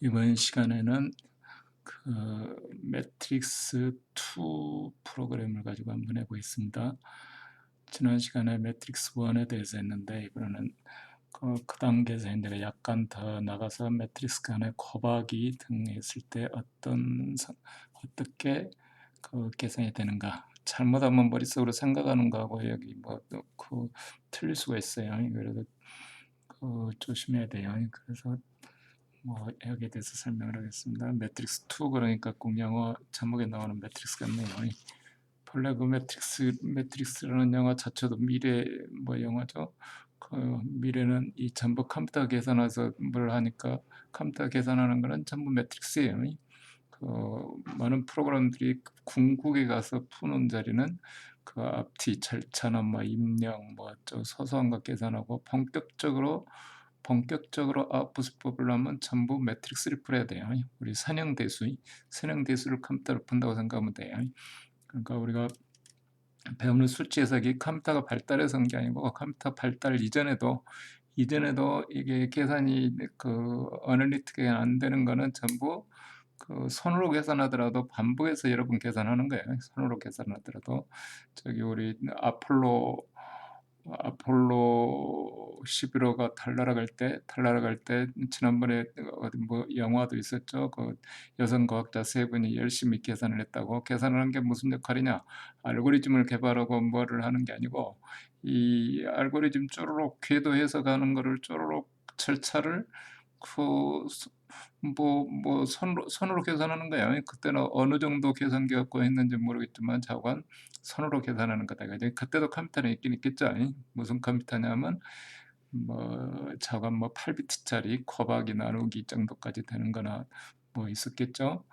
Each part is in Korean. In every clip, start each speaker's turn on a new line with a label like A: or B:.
A: 이번 시간에는 그 매트릭스 2 프로그램을 가지고 한번 해보겠습니다. 지난 시간에 매트릭스 1에 대해서 했는데 이번에는 그, 그 단계에서 내가 약간 더 나가서 매트릭스 간의 곱하기 등 했을 때 어떤 어떻게 그 계산이 되는가 잘못하면 머릿속으로 생각하는 거하고 여기 뭐그 틀릴 수가 있어요. 그래서 그 조심해야 돼요. 그래서 뭐 여기에 대해서 설명을 하겠습니다. 매트릭스 2 그러니까 꼭 영어 제목에 나오는 매트릭스 같네요. 본래 그 매트릭스 매트릭스라는 영어 자체도 미래 뭐 영어죠. 그 미래는 이 전부 컴퓨터 계산해서 뭘 하니까 컴퓨터 계산하는 거는 전부 매트릭스예요. 그 많은 프로그램들이 궁극에 가서 푸는 자리는 그 앞뒤 절차나 뭐 입력 뭐저 소소한 것 계산하고 본격적으로 본격적으로 아웃풋을 뽑으려면 전부 매트릭스를 풀어야 돼요. 우리 선형대수, 선형대수를 컴퓨터로 푼다고 생각하면 돼요. 그러니까 우리가 배우는 수치 해석이 컴퓨터가 발달해서 한게 아니고 컴퓨터 발달 이전에도 이전에도 이게 계산이 그 어널리틱이 안 되는 거는 전부 그 손으로 계산하더라도 반복해서 여러 분 계산하는 거예요. 손으로 계산하더라도 저기 우리 아폴로 아폴로 11호가 달나라 때 달나라 갈 때 지난번에 어디 뭐 영화도 있었죠. 그 여성 과학자 세 분이 열심히 계산을 했다고 계산을 한 게 무슨 역할이냐? 알고리즘을 개발하고 뭐를 하는 게 아니고 이 알고리즘 쪼르륵 궤도해서 가는 거를 쪼르륵 절차를 그 뭐, 뭐 손으로, 손으로 계산하는 거예요. 그때는 어느 정도 계산기 갖고 했는지 모르겠지만 자관 손으로 계산하는 거다. 그때도 컴퓨터는 있긴 있겠죠. 무슨 컴퓨터냐면 뭐 자관 뭐 8비트짜리 곱하기 나누기 정도까지 되는 거나 뭐 있었겠죠.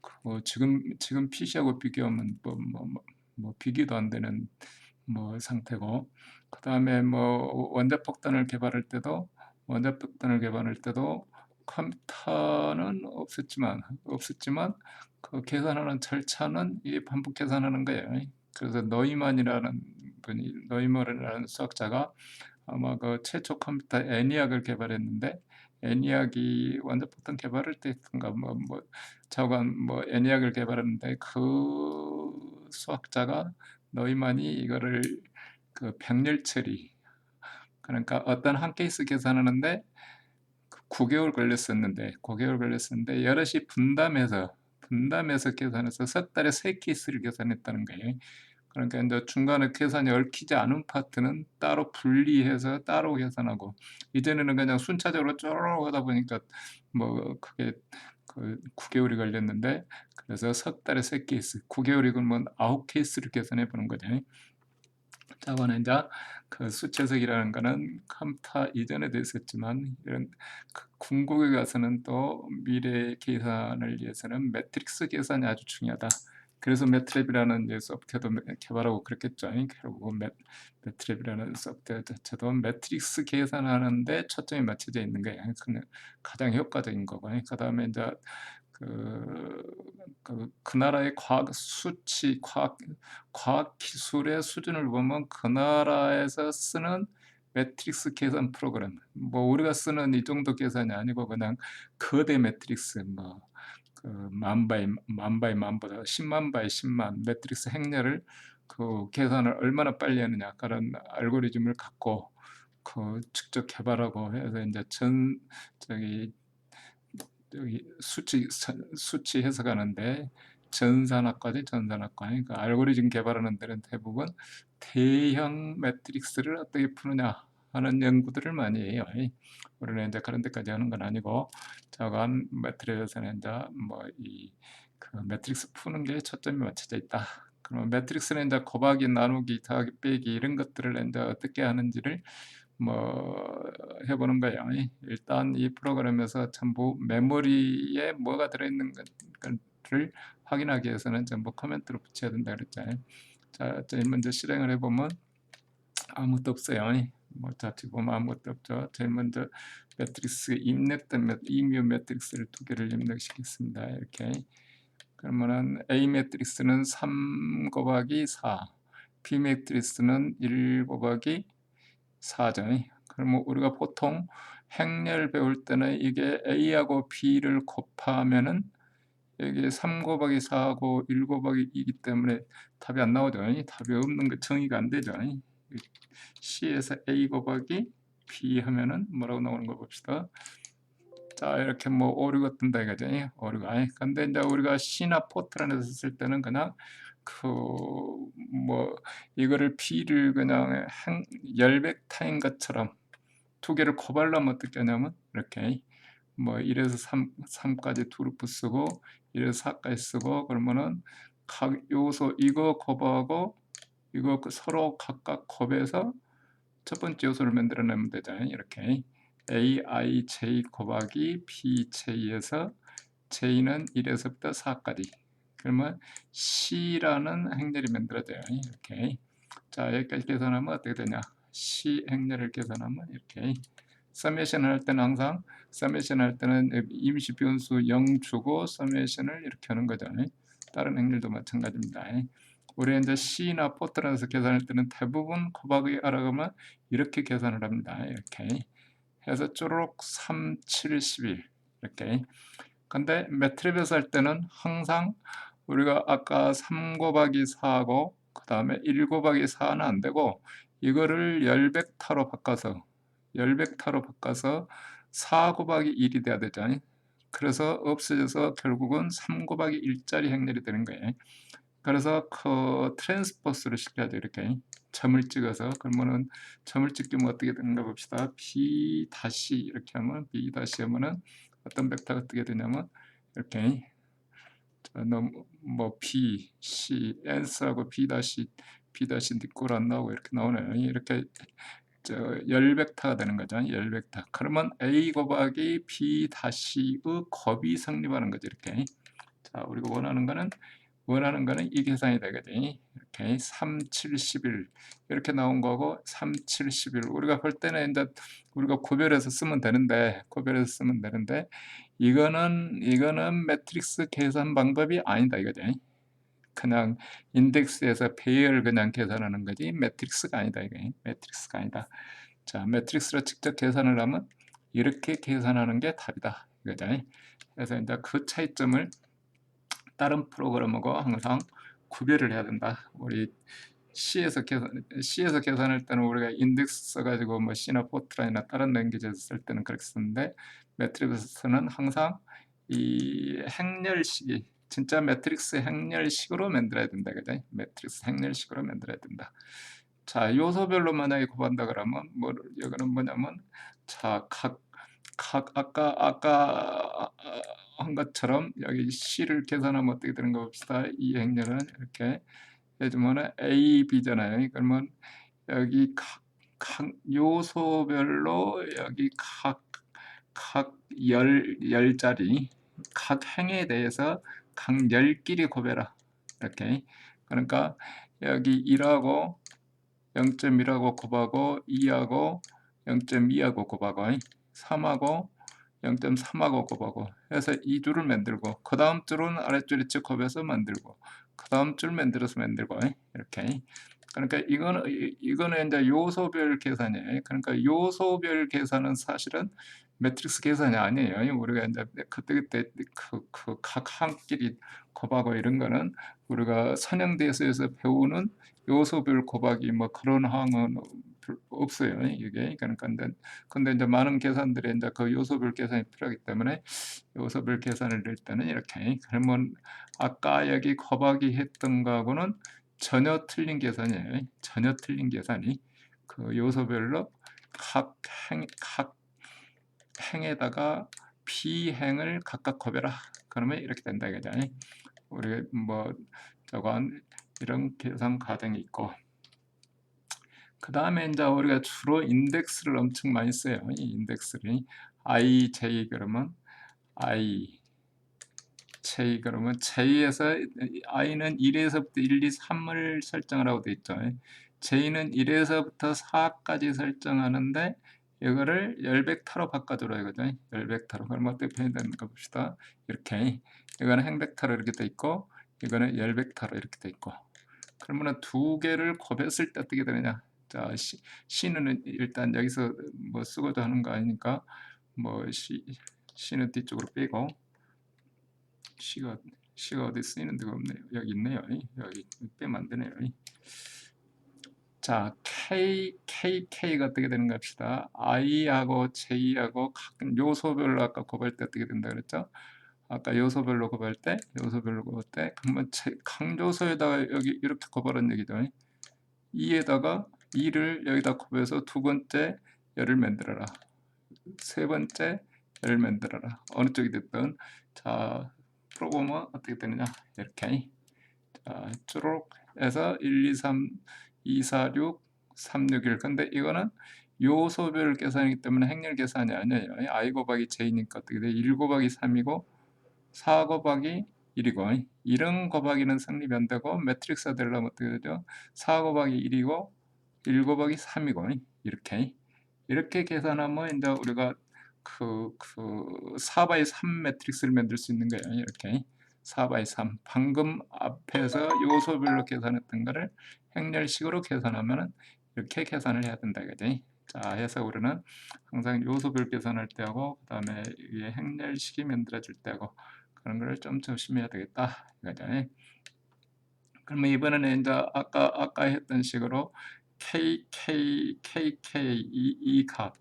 A: 그 지금 지금 PC하고 비교하면 뭐, 뭐, 뭐, 뭐 비교도 안 되는 뭐 상태고 그 다음에 뭐 원자폭탄을 개발할 때도 원자폭탄을 개발할 때도 컴퓨터는 없었지만 없었지만 그 계산하는 절차는 이 반복 계산하는 거예요. 그래서 너이만이라는 분이 너이먼이라는 수학자가 아마 그 최초 컴퓨터 애니악을 개발했는데 애니악이 원자폭탄 개발할 때 했던가 뭐, 뭐 저건 뭐 애니악을 개발했는데 그 수학자가 너이만이 이거를 그 병렬 처리 그러니까 어떤 한 케이스 계산하는데 9개월 걸렸었는데 9개월 걸렸었는데 여럿이 분담해서 분담해서 계산해서 석 달에 세 케이스를 계산했다는 거예요. 그러니까 이제 중간에 계산이 얽히지 않은 파트는 따로 분리해서 따로 계산하고 이전에는 그냥 순차적으로 쪼르륵 하다 보니까 뭐 그게 그 9개월이 걸렸는데 그래서 석 달에 세 케이스 9개월이 그러면 아홉 케이스를 계산해 보는 거죠. 이제 그 수채석이라는 거는 컴퓨터 이전에도 있었지만 이런 그 궁극에 가서는 또 미래 계산을 위해서는 매트릭스 계산이 아주 중요하다. 그래서 매트랩이라는 이제 소프트웨어도 개발하고 그랬겠죠. 결국 매, 매트랩이라는 소프트웨어 자체도 매트릭스 계산하는데 초점이 맞춰져 있는 거예요. 가장 효과적인 거고. 그 다음에 이제 그, 그, 그 나라의 과학 수치, 과학, 과학 기술의 수준을 보면 그 나라에서 쓰는 매트릭스 계산 프로그램, 뭐 우리가 쓰는 이 정도 계산이 아니고 그냥 거대 매트릭스, 뭐 그 만바이 만바이 만보다 10만 바이 10만 매트릭스 행렬을 그 계산을 얼마나 빨리 하느냐 그런 알고리즘을 갖고 그 직접 개발하고 해서 이제 전 저기 수치 수치 해석하는데 전산학과지 전산학과 그러니까 알고리즘 개발하는 데는 대부분 대형 매트릭스를 어떻게 푸느냐 하는 연구들을 많이 해요. 우리는 이제 그런 데까지 하는 건 아니고 저건 매트릭스는 이제 뭐이 그 매트릭스 푸는 게 초점이 맞춰져 있다. 그러면 매트릭스는 이제 곱하기, 나누기, 더하기, 빼기 이런 것들을 이제 어떻게 하는지를 뭐 해보는 거예요. 일단 이 프로그램에서 전부 메모리에 뭐가 들어있는 것을 확인하기 위해서는 전부 커멘트로 붙여야 된다 그랬잖아요. 자, 제일 먼저 실행을 해보면 아무것도 없어요. 뭐 자체 보면 아무것도 없죠. 제일 먼저 매트릭스 입력된 이뮤 매트릭스를 두 개를 입력시켰습니다. 이렇게 그러면은 A 매트릭스는 3 곱하기 4, B 매트릭스는 1 곱하기 4죠. 그러면 우리가 보통 행렬 배울 때는 이게 A하고 B를 곱하면은 여기 3 곱하기 4하고 1 곱하기 2이기 때문에 답이 안 나오죠. 답이 없는 거 정의가 안 되죠. C에서 A 곱하기 B 하면은 뭐라고 나오는 거 봅시다. 자 이렇게 뭐 오류가 뜬다 이거죠. 오류가. 근데 이제 우리가 C나 포트란에서 쓸 때는 그냥 그 뭐 이거를 B를 그냥 한 열백 타인 것처럼 두 개를 곱하려면 어떻게 하냐면 이렇게 뭐 1에서 3, 3까지 두루프 쓰고 1에서 4까지 쓰고 그러면은 각 요소 이거 곱하고 이거 그 서로 각각 곱해서 첫 번째 요소를 만들어내면 되잖아요. 이렇게 a, i, j 곱하기 b, j에서 j는 1에서부터 4까지 그러면 c라는 행렬이 만들어져요. 이렇게 자 여기까지 계산하면 어떻게 되냐 c 행렬을 계산하면 이렇게 서메이션 할 때는 항상 서메이션 할 때는 임시 변수 0 주고 서메이션을 이렇게 하는 거죠. 다른 행렬도 마찬가지입니다. 우리 이제 C나 포트란에서 계산할 때는 대부분 곱하기 하라고 하면 이렇게 계산을 합니다. 이렇게 해서 쪼르륵 3, 7, 11 이렇게 근데 매트립에서 할 때는 항상 우리가 아까 3 곱하기 4하고 그 다음에 1 곱하기 4는 안 되고 이거를 열벡터로 바꿔서 열벡터로 바꿔서 4 곱하기 1이 돼야 되죠. 그래서 없어져서 결국은 3 곱하기 1짜리 행렬이 되는 거예요. 그래서 그 트랜스포스를 시켜야죠. 이렇게 점을 찍어서 그러면은 점을 찍으면 어떻게 되는가 봅시다. B 다시 이렇게 하면 B 다시 하면은 어떤 벡터가 어떻게 되냐면 이렇게 뭐 B, C, N스하고 B 다시 B 다시 니꼴 안 나오고 이렇게 나오네요. 이렇게 저 열벡터가 되는 거죠. 열벡터. 그러면 A 곱하기 B 다시의 곱이 성립하는 거죠. 이렇게. 자, 우리가 원하는 거는 원하는 거는 이 계산이 되거든요. 이렇게 3, 7, 11 이렇게 나온 거고 3, 7, 11 우리가 볼 때는 이제 우리가 구별해서 쓰면 되는데 구별해서 쓰면 되는데 이거는 이거는 매트릭스 계산 방법이 아니다 이거죠. 그냥 인덱스에서 배열 그냥 계산하는 거지 매트릭스가 아니다 이게 매트릭스가 아니다. 자 매트릭스로 직접 계산을 하면 이렇게 계산하는 게 답이다 이거죠. 그래서 이제 그 차이점을 다른 프로그램하고 항상 구별을 해야 된다. 우리 C에서 계산 C에서 계산할 때는 우리가 인덱스 써가지고 뭐 C나 포트라인이나 다른 랭귀지에서 쓸 때는 그렇게 쓰는데 매트릭스는 항상 이 행렬식이 진짜 매트릭스 행렬식으로 만들어야 된다. 그죠? 매트릭스 행렬식으로 만들어야 된다. 자, 요소별로 만약에 곱한다 그러면 뭐 여기는 뭐냐면 자, 각, 각 아까 아까 한 것처럼 여기 C를 계산하면 어떻게 되는 거 봅시다. 이 행렬은 이렇게 해주면 A, B잖아요. 그러면 여기 각, 각 요소별로 여기 각, 각 열, 열자리, 각 행에 대해서 각 열끼리 곱해라. 이렇게. 그러니까 여기 1하고 0.1하고 곱하고 2하고 0.2하고 곱하고 3하고 0.3하고 곱하고 해서 이 줄을 만들고 그 다음 줄은 아랫줄에 곱해서 만들고 그 다음 줄 만들어서 만들고 이렇게 그러니까 이거는 이거는 이제 요소별 계산이에요. 그러니까 요소별 계산은 사실은 매트릭스 계산이 아니에요. 우리가 이제 그때 그때 그각 항끼리 곱하고 이런 거는 우리가 선형대에서 배우는 요소별 곱하기 뭐 그런 항은 없어요. 이게 그러니까 근데, 이제 많은 계산들이 이제 그 요소별 계산이 필요하기 때문에 요소별 계산을 낼 때는 이렇게 그러면 아까 여기 곱하기 했던 거하고는 전혀 틀린 계산이에요. 전혀 틀린 계산이 그 요소별로 각 행, 각 행에다가 비행을 각각 곱해라. 그러면 이렇게 된다 이거죠. 우리 뭐 저건 이런 계산 과정이 있고 그 다음에 이제 우리가 주로 인덱스를 엄청 많이 써요. 이 인덱스를 i, j 그러면 i, j 그러면 j에서 i는 1에서부터 1, 2, 3을 설정을 하고 돼 있죠. j는 1에서부터 4까지 설정하는데 이거를 열벡터로 바꿔줘라 이거죠. 열벡터로. 그럼 어떻게 표현되는가 봅시다. 이렇게 이거는 행벡터로 이렇게 돼 있고 이거는 열벡터로 이렇게 돼 있고 그러면 두 개를 곱했을 때 어떻게 되느냐 자, 시, C는 일단 여기서 뭐 쓰고도 하는 거 아니니까 뭐 C, C는 뒤쪽으로 빼고 C가 C가 어디 쓰이는 데가 없네요. 여기 있네요. 여기 빼면 안 되네요. 자, K, K, K가 어떻게 되는가 합시다. I하고 J하고 각 요소별로 아까 곱할 때 어떻게 된다 그랬죠? 아까 요소별로 곱할 때, 요소별로 곱할 때, 그러면 제- 강조소에다가 여기 이렇게 곱하라는 얘기죠. 2에다가 2를 여기다 곱해서 두 번째 열을 만들어라. 세 번째 열을 만들어라. 어느 쪽이 됐든 자 프로그램은 어떻게 되느냐 이렇게 자 쭈룩 해서 1, 2, 3, 2, 4, 6, 3, 6, 1 근데 이거는 요소별 계산이기 때문에 행렬 계산이 아니에요. i 곱하기 j니까 어떻게 돼? 1 곱하기 3이고 4 곱하기 1이고 1은 곱하기는 성립이 안 되고 매트릭스가 되려면 어떻게 되죠? 4 곱하기 1이고 1 곱하기 3이고 이렇게 이렇게 계산하면 이제 우리가 그, 그 4by 3 매트릭스를 만들 수 있는 거예요. 이렇게 4by 3 방금 앞에서 요소별로 계산했던 거를 행렬식으로 계산하면은 이렇게 계산을 해야 된다 그지? 자, 해서 우리는 항상 요소별 계산할 때하고 그 다음에 이게 행렬식이 만들어질 때하고 그런 걸좀 조심해야 되겠다 이거죠. 그러면 이번에는 이제 아까 아까 했던 식으로 K, K, KK 이, 이 값,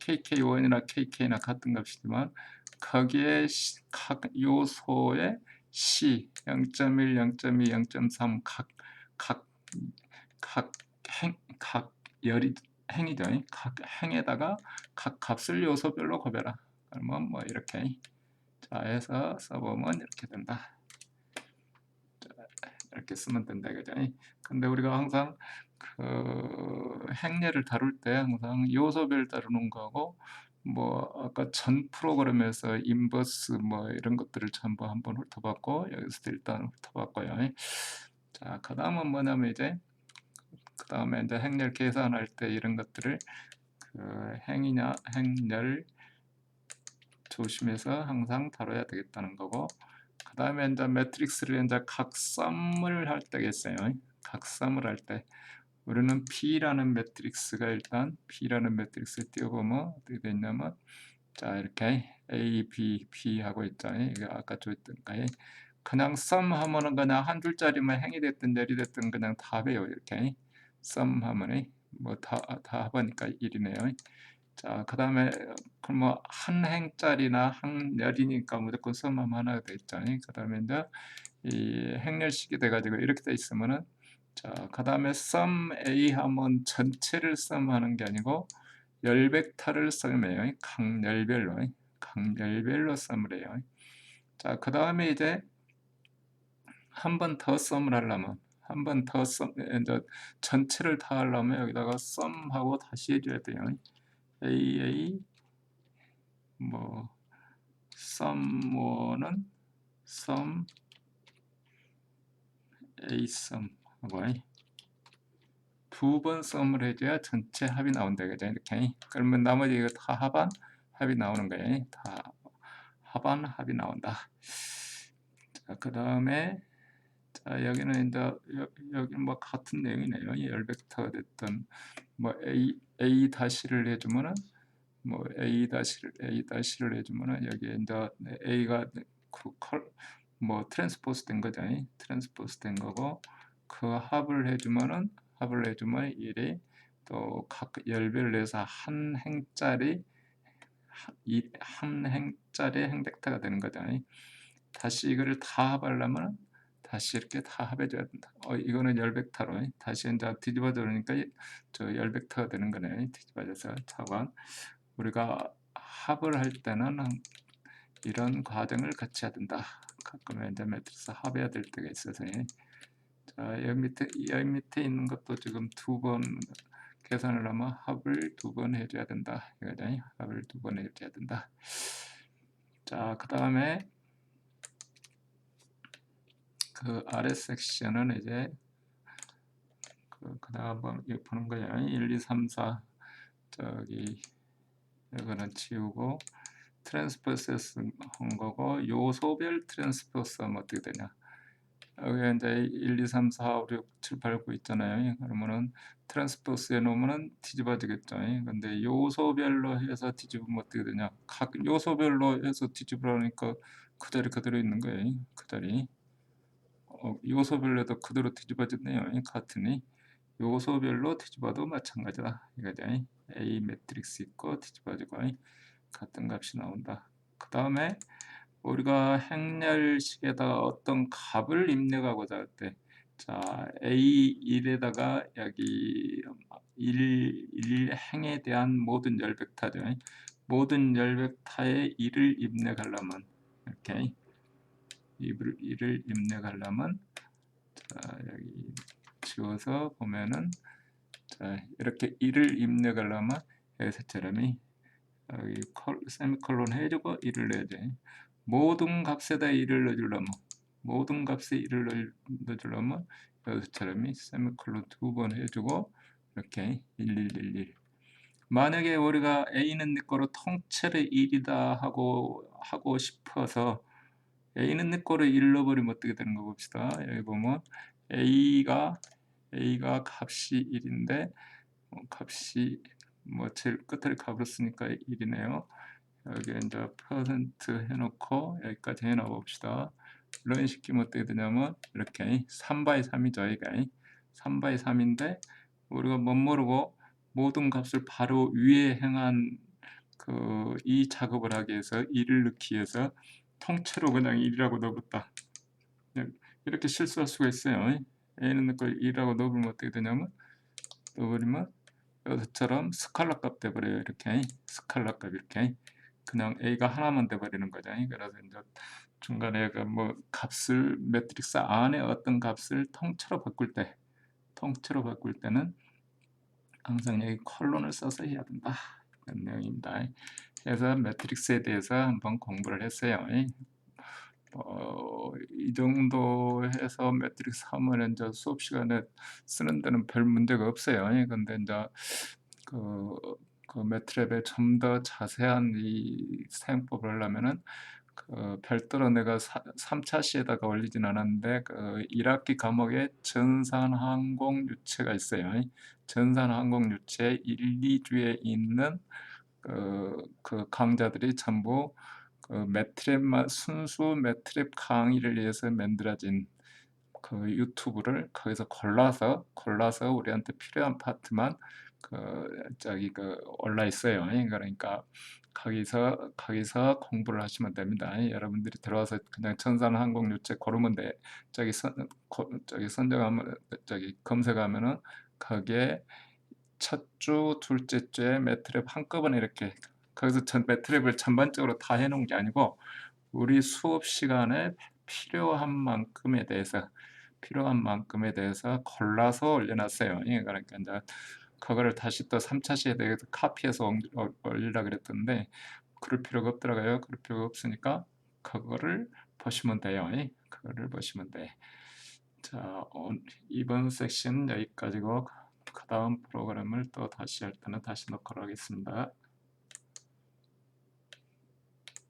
A: KK1이나 KK나 같은 값이지만 거기에 시- 각 요소의 C 0.1, 0.2, 0.3 각, 각, 각 행, 각 열이 행이죠. 각 행에다가 각 값을 요소별로 곱해라. 그러면 뭐 이렇게 자 해서 써보면 이렇게 된다. 자, 이렇게 쓰면 된다 그죠? 근데 우리가 항상 그 행례를 다룰 때 항상 요소별 다루는 거고 뭐 아까 전 프로그램에서 인버스 뭐 이런 것들을 전부 한번 훑어봤고 여기서도 일단 훑어봤고요. 자, 그 다음은 뭐냐면 이제 그 다음에 이제 행렬 계산할 때 이런 것들을 그 행이냐 행렬 조심해서 항상 다뤄야 되겠다는 거고 그 다음에 이제 매트릭스를 이제 각섬을 할 때겠어요. 각섬을 할 때 우리는 P라는 매트릭스가 일단 P라는 매트릭스를 띄워보면 어떻게 되냐면 자 이렇게 A, B, B 하고 있잖아요. 이게 아까 줬던 거에 그냥 썸 하면은 그냥 한 줄짜리만 행이 됐든 열이 됐든 그냥 답이에요. 이렇게 썸 하면은 뭐다다 합하니까 1이네요. 자, 그 다음에 그럼 뭐 한 행짜리나 한 열이니까 무조건 썸하면 하나가 되겠잖아요. 그 다음에 이제 이 행렬식이 돼가지고 이렇게 돼 있으면은 자, 그 다음에 썸 A 하면 전체를 썸하는 게 아니고 열벡터를 썸해요. 강열별로 강열별로 썸을 해요. 자, 그 다음에 이제 한 번더 썸을 하려면 한 번더 썸, 이제 전체를 다 하려면 여기다가 썸하고 다시 해줘야 돼요. AA 뭐 썸1은 썸 A 썸 하고 두번 썸을 해줘야 전체 합이 나온다 그죠. 이렇게. 그러면 나머지 이거 다 합한 합이 나오는 거예요. 다 합한 합이 나온다. 자그 다음에 자 여기는 이제 여, 여기 뭐 같은 내용이네요. 열 벡터가 됐던 뭐 A A 다시를 해주면은 뭐 A 다시를 A 다시를 해주면은 여기 이제 A가 그 컬, 뭐 트랜스포스 된 거죠. 트랜스포스 된 거고 그 합을 해주면은 합을 해주면 1이 또 각 열별로 해서 한 행짜리 한 행짜리 행벡터가 되는 거죠. 다시 이거를 다 합하려면 다시 이렇게 다 합해줘야 된다. 어, 이거는 열벡터로 다시 이제 뒤집어져 그러니까 저 열벡터가 되는 거네. 뒤집어져서 차관. 우리가 합을 할 때는 한- 이런 과정을 거쳐야 된다. 가끔 이제 매트리스 합해야 될 때가 있어서 자 여기 밑에 여기 밑에 있는 것도 지금 두 번 계산을 하면 합을 두 번 해줘야 된다. 이거죠. 합을 두 번 해줘야 된다. 자, 그 다음에 그 아래 섹션은 이제 그, 그 다음 보는 거예요. 1, 2, 3, 4 저기 이거는 지우고 트랜스포스 한 거고 요소별 트랜스포스 하면 어떻게 되냐 여기 이제 1, 2, 3, 4, 5, 6, 7, 8, 9 있잖아요. 그러면은 트랜스포스 해놓으면은 뒤집어지겠죠. 근데 요소별로 해서 뒤집으면 어떻게 되냐? 각 요소별로 해서 뒤집으라니까 그 자리 그대로 있는 거예요. 그 자리. 어, 요소별로도 그대로 뒤집어졌네요. 같으니 요소별로 뒤집어도 마찬가지다. 이거죠. A 매트릭스 있고 뒤집어지고 같은 값이 나온다. 그 다음에 우리가 행렬식에다가 어떤 값을 입력하고자 할 때, 자 A1에다가 여기 1, 1 행에 대한 모든 열벡터죠. 모든 열벡터에 1을 입력하려면 이렇게 1을, 1을 입력하려면 자 여기 지워서 보면은 자 이렇게 1을 입력하려면 여기서처럼이 여기 컬, 세미콜론 해주고 1을 내야 돼. 모든 값에다 1을 넣어주려면 모든 값에 1을 넣어주려면 여기서처럼이 세미콜론 두 번 해주고 이렇게 1111 만약에 우리가 A는 내 거로 통째로 1이다 하고 하고 싶어서 A는 내 거로 1 넣어버리면 어떻게 되는 거 봅시다. 여기 보면 A가 A가 값이 1인데 어, 값이 뭐 제일 끝을 값으로 쓰니까 1이네요. 여기 이제 퍼센트 해놓고 여기까지 해놔 봅시다. 이런 식이면 어떻게 되냐면 이렇게 3바이 3이죠. 이가 3바이 3인데 우리가 못 모르고 모든 값을 바로 위에 행한 그 이 작업을 하기 위해서 1을 넣기 위해서 통째로 그냥 1이라고 넣었다. 이렇게 실수할 수가 있어요. A는 넣고 1이라고 넣으면 어떻게 되냐면 넣어버리면 여기서처럼 스칼라 값 돼버려요. 이렇게 스칼라 값 이렇게 그냥 A가 하나만 돼버리는 거죠. 그래서 이제 중간에 그 뭐 값을 매트릭스 안에 어떤 값을 통째로 바꿀 때 통째로 바꿀 때는 항상 여기 컬론을 써서 해야 된다. 그런 내용입니다. 그래서 매트릭스에 대해서 한번 공부를 했어요. 어, 이 정도 해서 매트릭스 하면 이제 수업 시간에 쓰는 데는 별 문제가 없어요. 근데 이제 그, 그 매트랩에 좀 더 자세한 이 사용법을 하려면은 그 별도로 내가 사, 3차 시에다가 올리진 않았는데 그 1학기 과목에 전산항공 유체가 있어요. 전산항공 유체 1, 2주에 있는 그, 그 강좌들이 전부 그 매트랩만 순수 매트랩 강의를 위해서 만들어진 그 유튜브를 거기서 골라서 골라서 우리한테 필요한 파트만 그 저기 그 올라 있어요. 그러니까 거기서 거기서 공부를 하시면 됩니다. 여러분들이 들어와서 그냥 천산 항공 유체 고르면 돼. 저기 선 고, 저기 선정하면 저기 검색하면은 거기에 첫 주, 둘째 주에 매트랩 한꺼번에 이렇게 거기서 전 매트랩을 전반적으로 다 해놓은 게 아니고 우리 수업 시간에 필요한 만큼에 대해서 필요한 만큼에 대해서 골라서 올려놨어요. 예, 그러니까 이제 그거를 다시 또 3차 시에 카피해서 올리라 그랬던데 그럴 필요가 없더라고요. 그럴 필요가 없으니까 그거를 보시면 돼요. 예, 그거를 보시면 돼. 자, 이번 섹션 여기까지고 그 다음 프로그램을 또 다시 할 때는 다시 넣도록 하겠습니다.